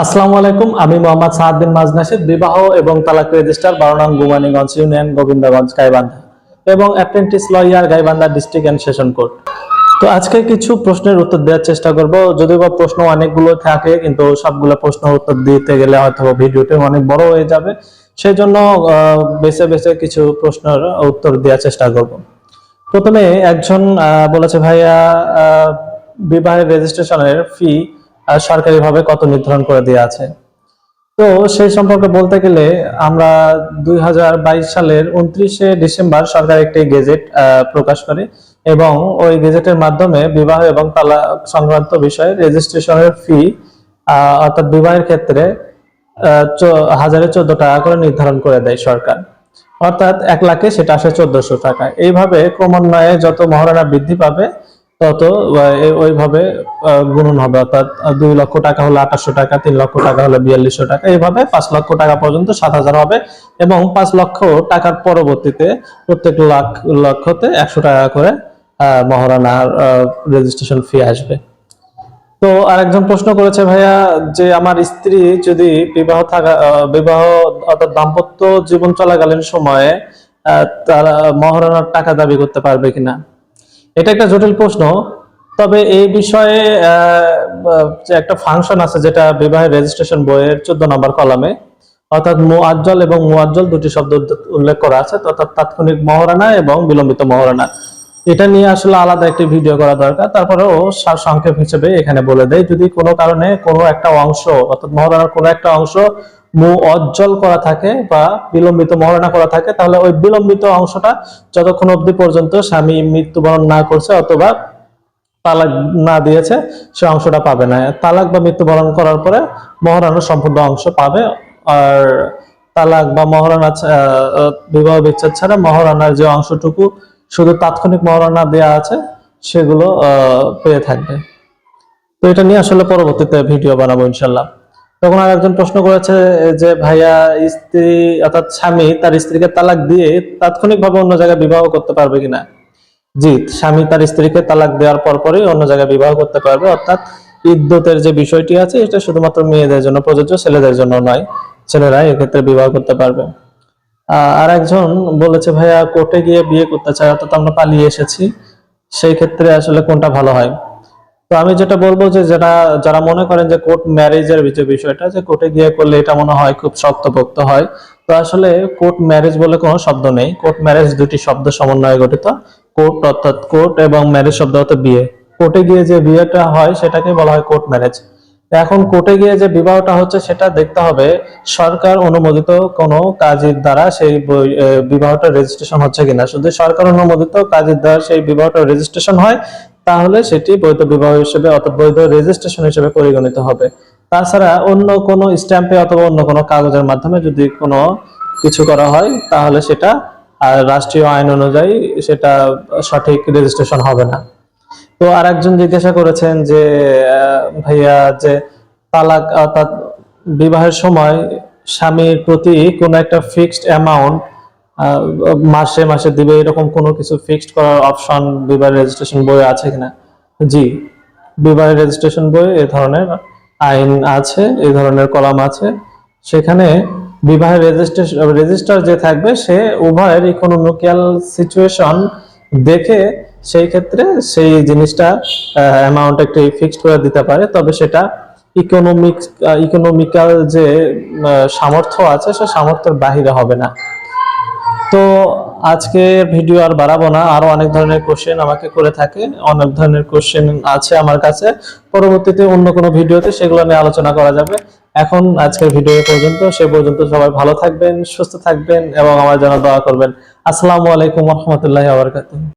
আসসালামু আলাইকুম, আমি মোহাম্মদ সাহাদ বিন মাজনাসিদ বিবাহ এবং তালাক রেজিস্টার বারো নং গুমানীগঞ্জ ইউনিয়ন, গোবিন্দগঞ্জ, গাইবান্ধা, এবং apprentice lawyer, Gaibandha district and session court. তো আজকে কিছু প্রশ্নের উত্তর দেওয়ার চেষ্টা করব। যদিও বা প্রশ্ন অনেকগুলো থাকে, কিন্তু সবগুলো প্রশ্ন উত্তর দিতে গেলে হয়তো ভিডিওটি অনেক বড় হয়ে যাবে। সেই জন্য বেছে বেছে কিছু প্রশ্নের উত্তর দেওয়ার চেষ্টা করব। প্রথমে একজন বলেছে, ভাইয়া বিবাহের রেজিস্ট্রেশনের ফি সরকারিভাবে কত নির্ধারণ করে দেওয়া আছে। তো সেই সম্পর্কে বলতে গেলে আমরা দুই হাজার বাইশ সালের উনত্রিশে ডিসেম্বর সরকার একটি গেজেট প্রকাশ করে এবং ওই গেজেটের মাধ্যমে বিবাহ এবং তালাক সংক্রান্ত বিষয়ে রেজিস্ট্রেশনের ফি অর্থাৎ বিবাহের ক্ষেত্রে হাজারে চোদ্দ টাকা করে নির্ধারণ করে দেয় সরকার। অর্থাৎ এক লাখে সেটা আসে চোদ্দশো টাকা। এইভাবে ক্রমান্বয়ে যত মহারণা বৃদ্ধি পাবে তত ওইভাবে গুণন হবে। অর্থাৎ দুই লক্ষ টাকা হলে আঠাশশো টাকা তিন লক্ষ টাকা হলে বিয়াল্লিশশো টাকা। এইভাবে পাঁচ লক্ষ টাকা পর্যন্ত সাত হাজার হবে এবং পাঁচ লক্ষ টাকার পরবর্তীতে প্রত্যেক লাখ লক্ষতে একশো টাকা করে আহ, মহারণার রেজিস্ট্রেশন ফি আসবে। তো আরেকজন প্রশ্ন করেছে ভাইয়া যে আমার স্ত্রী যদি বিবাহ থাকা বিবাহ অর্থাৎ দাম্পত্য জীবন চলাকালীন সময়ে তারা মহারণার টাকা দাবি করতে পারবে কিনা? এটা একটা জটিল প্রশ্ন, তবে এই বিষয়ে একটা ফাংশন আছে যেটা বিবাহের রেজিস্ট্রেশন বইয়ের চোদ্দ নম্বর কলামে, অর্থাৎ মুআজ্জল এবং মুআজ্জল দুটি শব্দ উল্লেখ করা আছে, অর্থাৎ তাৎক্ষণিক মহারণা এবং বিলম্বিত মহারণা। এটা নিয়ে আসলে আলাদা একটি ভিডিও করা দরকার, তারপরেও সার সংক্ষেপ হিসেবে এখানে বলে দেয় যদি কোনো কারণে কোনো একটা অংশ, অর্থাৎ মহারণার কোনো একটা অংশ মু অজ্জল করা থাকে বা বিলম্বিত মহারণা করা থাকে তাহলে ওই বিলম্বিত অংশটা যতক্ষণ অবধি পর্যন্ত স্বামী মৃত্যুবরণ না করছে অথবা তালাক না দিয়েছে সে অংশটা পাবে না। তালাক বা মৃত্যুবরণ করার পরে মহারণার সম্পূর্ণ অংশ পাবে। আর তালাক বা মহারণা আহ, বিবাহ বিচ্ছেদ ছাড়া মহারণার যে অংশটুকু শুধু তাৎক্ষণিক মহারণা দেয়া আছে সেগুলো পেয়ে থাকবে। তো এটা নিয়ে আসলে পরবর্তীতে ভিডিও বানাবো ইনশাল্লাহ। তখন আর একজন প্রশ্ন করেছে যে ভাইয়া স্ত্রী অর্থাৎ স্বামী তার স্ত্রীকে তালাক দিয়ে তাৎক্ষণিকভাবে অন্য জায়গায় বিবাহ করতে পারবে কিনা? জি, স্বামী তার স্ত্রীকে তালাক দেওয়ার পর পরই অন্য জায়গায় বিবাহ করতে পারবে, অর্থাৎ ইদ্যতের যে বিষয়টি আছে, এটা শুধুমাত্র মেয়েদের জন্য, প্রযোজ্য ছেলেদের জন্য নয়, ছেলেরা এক্ষেত্রে বিবাহ করতে পারবে। আর একজন বলেছে, ভাইয়া, কোর্টে গিয়ে বিয়ে করতে চাই, অর্থাৎ আমরা পালিয়ে এসেছি, সেই ক্ষেত্রে আসলে কোনটা ভালো হয়? তো আমি যেটা বলব যে যারা যারা মনে করেন যে কোর্ট ম্যারেজের যে বিষয়টা, যে কোর্টে গিয়ে করলে এটা মনে হয় খুব শক্তপোক্ত হয়, তো আসলে কোর্ট ম্যারেজ বলে কোনো শব্দ নেই। কোর্ট ম্যারেজ দুটি শব্দ সমন্বয়ে গঠিত। কোর্ট অর্থাৎ কোর্ট এবং ম্যারেজ শব্দ অর্থ বিয়ে। কোর্টে গিয়ে যে বিয়েটা হয় সেটাকে বলা হয় কোর্ট ম্যারেজ এখন কোর্টে গিয়ে যে বিবাহটা হচ্ছে, সেটা দেখতে হবে সরকার অনুমোদিত কোনো কাজের দ্বারা সেই বিবাহটা রেজিস্ট্রেশন হচ্ছে কিনা। শুধু সরকার অনুমোদিত কাজের দ্বারা সেই বিবাহটা রেজিস্ট্রেশন হয় তাহলে সেটি বৈধ বিবাহ হিসেবে অর্থাৎ বৈধ রেজিস্ট্রেশন হিসেবে পরিগণিত হবে। তাছাড়া অন্য কোনো স্ট্যাম্পে অথবা অন্য কোনো কাগজের মাধ্যমে যদি কোনো কিছু করা হয়, তাহলে সেটা, আর রাষ্ট্রীয় আইন অনুযায়ী সেটা সঠিক রেজিস্ট্রেশন হবে না। তো আর একজন জিজ্ঞাসা করেছেন যে ভাইয়া যে তালাক, অর্থাৎ বিবাহের সময় স্বামীর প্রতি কোনো একটা ফিক্সড অ্যামাউন্ট মাসে মাসে দিবে, এরকম কোনো কিছু ফিক্সড করার অপশন বিবাহ রেজিস্ট্রেশন বই আছে কিনা? জি বিবাহ রেজিস্ট্রেশন বই এ ধরনের আইন আছে এই ধরনের কলাম আছে। সেখানে বিবাহের রেজিস্ট্রেশন রেজিস্টার যে থাকবে, সে উভয়ের ইকোনমিক্যাল সিচুয়েশন দেখে সেই ক্ষেত্রে সেই জিনিসটা অ্যামাউন্ট একটি ফিক্সড করে দিতে পারে। তবে সেটা ইকোনমিক ইকোনমিক্যাল যে সামর্থ্য আছে, সে সামর্থ্যের বাহিরে হবে না। তো আজকে ভিডিও আর বাড়াবো না। আরও অনেক ধরনের কোশ্চেন আমাকে করে থাকে। অনেক ধরনের কোশ্চেন আছে আমার কাছে। পরবর্তীতে অন্য কোনো ভিডিওতে সেগুলো নিয়ে আলোচনা করা যাবে। এখন আজকের ভিডিও পর্যন্ত, সে পর্যন্ত সবাই ভালো থাকবেন, সুস্থ থাকবেন এবং আমার জন্য দোয়া করবেন। আসসালামু আলাইকুম রহমতুল্লাহ আবরকাতুহ